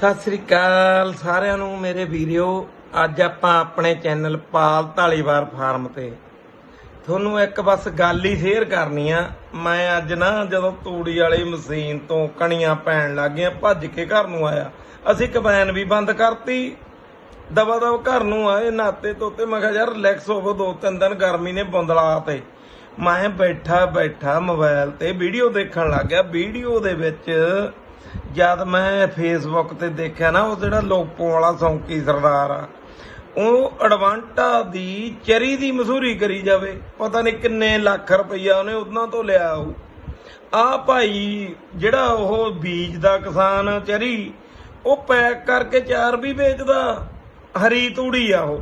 ਸਤਿ ਸ੍ਰੀ ਅਕਾਲ ਸਾਰਿਆਂ ਨੂੰ, ਮੇਰੇ ਵੀਰਿਓ। ਅੱਜ ਆਪਾਂ ਆਪਣੇ ਚੈਨਲ ਪਾਲ ਢਾਲੀਵਾਰ ਫਾਰਮ ਤੇ। ਤੁਹਾਨੂੰ ਇੱਕ ਬਸ ਗੱਲ ਹੀ ਸ਼ੇਅਰ ਕਰਨੀ ਆ। ਮੈਂ ਅੱਜ ਨਾ ਜਦੋਂ ਤੂੜੀ ਵਾਲੀ ਮਸ਼ੀਨ ਤੋਂ ਕਣੀਆਂ ਪੈਣ ਲੱਗ ਗਈਆਂ, ਭੱਜ ਕੇ ਘਰ ਨੂੰ ਆਇਆ। ਅਸੀਂ ਕਬੈਨ ਵੀ ਬੰਦ ਕਰਤੀ। ਦਵਾ ਦਵ ਘਰ ਨੂੰ ਆਏ, ਨਾਤੇ ਤੋਤੇ ਮੈਂ ਕਿਹਾ, ਯਾਰ ਰਿਲੈਕਸ ਹੋਵੋ, ਦੋ ਤਿੰਨ ਦਿਨ ਗਰਮੀ ਨੇ ਬੰਦਲਾ ਤੇ। ਮੈਂ ਬੈਠਾ ਬੈਠਾ ਮੋਬਾਈਲ ਤੇ ਵੀਡੀਓ ਦੇਖਣ ਲੱਗ ਗਿਆ। ਵੀਡੀਓ ਦੇ ਵਿੱਚ ਜਦ ਮੈਂ ਫੇਸਬੁੱਕ ਤੇ ਦੇਖਿਆ ਨਾ, ਉਹ ਜਿਹੜਾ ਲੋਪੋ ਵਾਲਾ ਸੌਂਕੀ ਸਰਦਾਰ ਆ, ਉਹ ਐਡਵਾਂਟਾ ਦੀ ਚਰੀ ਦੀ ਮਸੂਰੀ ਕਰੀ ਜਾਵੇ। ਪਤਾ ਨਹੀਂ ਕਿੰਨੇ ਲੱਖ ਰੁਪਈਆ ਉਹਨੇ ਉਹਨਾਂ ਤੋਂ ਲਿਆ ਉਹ। ਆ ਭਾਈ ਜਿਹੜਾ ਉਹ ਬੀਜ ਦਾ ਕਿਸਾਨ ਚਰੀ, ਉਹ ਪੈਕ ਕਰਕੇ ਚਾਰ ਵੀ ਵੇਚਦਾ। ਹਰੀ ਤੂੜੀ ਆ ਉਹ।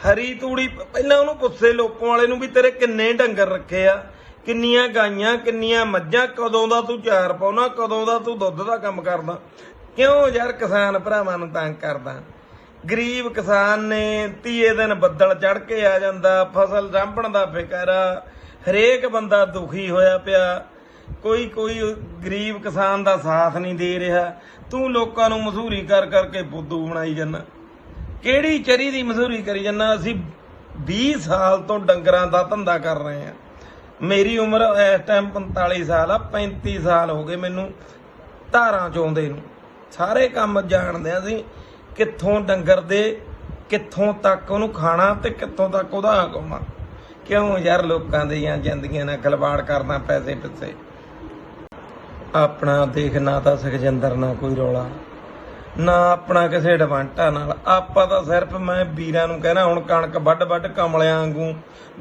ਹਰੀ ਤੂੜੀ, ਪਹਿਲਾਂ ਉਹਨੂੰ ਪੁੱਛੇ ਲੋਕਾਂ ਵਾਲੇ ਨੂੰ ਵੀ ਤੇਰੇ ਕਿੰਨੇ ਡੰਗਰ ਰੱਖੇ ਆ? ਕਿੰਨੀਆਂ ਗਾਈਆਂ, ਕਿੰਨੀਆਂ ਮੱਝਾਂ, ਕਦੋਂ ਦਾ ਤੂੰ ਚਾਰ ਪਾਉਣਾ, ਕਦੋਂ ਦਾ ਤੂੰ ਦੁੱਧ ਦਾ ਕੰਮ ਕਰਦਾ? ਕਿਉਂ ਯਾਰ ਕਿਸਾਨ ਭਰਾਵਾਂ ਨੂੰ ਤੰਗ ਕਰਦਾ? ਗਰੀਬ ਕਿਸਾਨ ਨੇ ਤੀਏ ਦਿਨ ਬੱਦਲ ਚੜ ਕੇ ਆ ਜਾਂਦਾ, ਫਸਲ ਸਾਂਭਣ ਦਾ ਫਿਕਰ ਆ, ਹਰੇਕ ਬੰਦਾ ਦੁਖੀ ਹੋਇਆ ਪਿਆ। ਕੋਈ ਕੋਈ ਗਰੀਬ ਕਿਸਾਨ ਦਾ ਸਾਥ ਨਹੀਂ ਦੇ ਰਿਹਾ। ਤੂੰ ਲੋਕਾਂ ਨੂੰ ਮਜ਼ਦੂਰੀ ਕਰ ਕਰਕੇ ਬੁੱਧੂ ਬਣਾਈ ਜਾਂਦਾ। ਕਿਹੜੀ ਚਰੀ ਦੀ ਮਜ਼ਦੂਰੀ ਕਰੀ ਜਾਂਦਾ? ਅਸੀਂ 20 ਸਾਲ ਤੋਂ ਡੰਗਰਾਂ ਦਾ ਧੰਦਾ ਕਰ ਰਹੇ ਹਾਂ। ਮੇਰੀ ਉਮਰ ਇਸ ਟਾਈਮ 45 ਸਾਲ ਆ 35 ਸਾਲ ਹੋ ਗਏ ਮੈਨੂੰ ਧਾਰਾਂ ਚੋਂਦੇ ਨੂੰ। ਸਾਰੇ ਕੰਮ ਜਾਣਦੇ ਆ ਅਸੀਂ ਕਿੱਥੋਂ ਡੰਗਰ ਦੇ, ਕਿੱਥੋਂ ਤੱਕ ਉਹਨੂੰ ਖਾਣਾ ਤੇ ਕਿੱਥੋਂ ਤੱਕ ਉਹਦਾ ਕਮਾਉਣਾ ਕਿਉਂ ਯਾਰ ਲੋਕਾਂ ਦੀਆਂ ਜ਼ਿੰਦਗੀਆਂ ਨਾਲ ਖਲਵਾੜ ਕਰਨਾ ਪੈਸੇ ਪਿੱਛੇ ਆਪਣਾ ਦੇਖਣਾ ਤਾਂ ਸੁਖਜਿੰਦਰ ਨਾ ਕੋਈ ਰੌਲਾ। ਨਾ ਆਪਣਾ ਕਿਸੇ ਐਡਵਾਂਟਾ ਨਾਲ। ਆਪਾਂ ਤਾਂ ਸਿਰਫ ਮੈਂ ਵੀਰਾਂ ਨੂੰ ਕਹਿਣਾ, ਹੁਣ ਕਣਕ ਵੱਡ ਵੱਡ ਕਮਲਿਆਂ ਵਾਂਗੂ,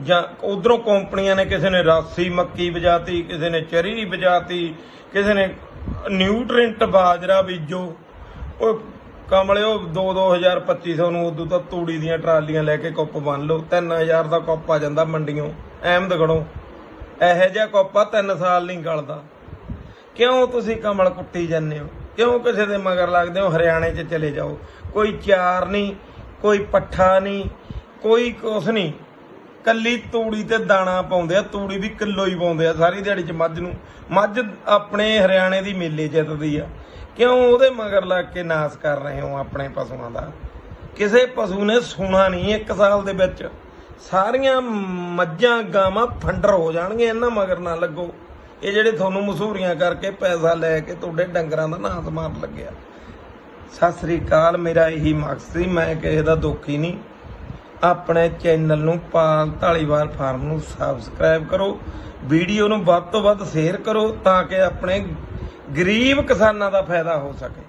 ਜਾਂ ਉਧਰੋਂ ਕੰਪਨੀਆਂ ਨੇ ਕਿਸੇ ਨੇ ਰਾਸੀ ਮੱਕੀ ਵਜਾਤੀ, ਕਿਸੇ ਨੇ ਚਰੀ ਵਜਾਤੀ, ਕਿਸੇ ਨੇ ਨਿਊਟ੍ਰੈਂਟ ਬਾਜਰਾ ਬੀਜੋ। ਉਹ ਕਮਲਿਓ 2 2000 2500 ਨੂੰ ਉਦੋਂ ਤਾਂ ਤੂੜੀ ਦੀਆਂ ਟਰਾਲੀਆਂ ਲੈ ਕੇ ਕੁੱਪ ਬੰਨ ਲਓ। 3000 ਦਾ ਕੁੱਪ ਆ ਜਾਂਦਾ ਮੰਡੀੋਂ ਅਹਿਮਦਗੜੋਂ ਇਹੋ ਜਿਹਾ ਕੁੱਪ ਆ 3 ਸਾਲ ਨਹੀਂ ਗਲਦਾ। ਕਿਉਂ ਤੁਸੀਂ ਕਮਲ ਕੁੱਟੀ ਜਾਂਦੇ ਹੋ? ਕਿਉਂ ਕਿਸੇ ਦੇ ਮਗਰ ਲੱਗਦੇ ਹੋ? ਹਰਿਆਣੇ 'ਚ ਚਲੇ ਜਾਓ। ਕੋਈ ਚਾਰ ਨਹੀਂ, ਕੋਈ ਪੱਠਾ ਨਹੀਂ, ਕੋਈ ਕੁਛ ਨਹੀਂ। ਕੱਲੀ ਤੂੜੀ ਤੇ ਦਾਣਾ ਪਾਉਂਦੇ ਆ, ਤੂੜੀ ਵੀ ਕਿਲੋ ਹੀ ਪਾਉਂਦੇ ਆ ਸਾਰੀ ਦਿਹਾੜੀ 'ਚ ਮੱਝ ਨੂੰ। ਮੱਝ ਆਪਣੇ ਹਰਿਆਣੇ ਦੀ ਮੇਲੇ ਜਿੱਤਦੀ ਆ। ਕਿਉਂ ਉਹਦੇ ਮਗਰ ਲੱਗ ਕੇ ਨਾਸ ਕਰ ਰਹੇ ਹੋ ਆਪਣੇ ਪਸ਼ੂਆਂ ਦਾ? ਕਿਸੇ ਪਸ਼ੂ ਨੇ ਸੁਣਾ ਨਹੀਂ ਇੱਕ ਸਾਲ ਦੇ ਵਿੱਚ। ਸਾਰੀਆਂ ਮੱਝਾਂ ਗਾਵਾਂ ਫੰਡਰ ਹੋ ਜਾਣਗੀਆਂ, ਇਹਨਾਂ ਮਗਰ ਨਾ ਲੱਗੋ। ਇਹ ਜਿਹੜੇ ਤੁਹਾਨੂੰ ਮਸੂਰੀਆਂ ਕਰਕੇ ਪੈਸਾ ਲੈ ਕੇ ਤੁਹਾਡੇ ਡੰਗਰਾਂ ਦਾ ਨਾਸ ਮਾਰਨ ਲੱਗਿਆ। ਸਤਿ ਸ੍ਰੀ ਅਕਾਲ, ਮੇਰਾ ਇਹੀ ਮਕਸਦ ਸੀ, ਮੈਂ ਕਿਸੇ ਦਾ ਦੁਖੀ ਨਹੀਂ। ਆਪਣੇ ਚੈਨਲ ਨੂੰ ਪਾਲ ਢਾਲੀਵਾਲ ਫਾਰਮ ਨੂੰ ਸਬਸਕ੍ਰਾਈਬ ਕਰੋ, ਵੀਡੀਓ ਨੂੰ ਵੱਧ ਤੋਂ ਵੱਧ ਸ਼ੇਅਰ ਕਰੋ ਤਾਂ ਕਿ ਆਪਣੇ ਗਰੀਬ ਕਿਸਾਨਾਂ ਦਾ ਫਾਇਦਾ ਹੋ ਸਕੇ।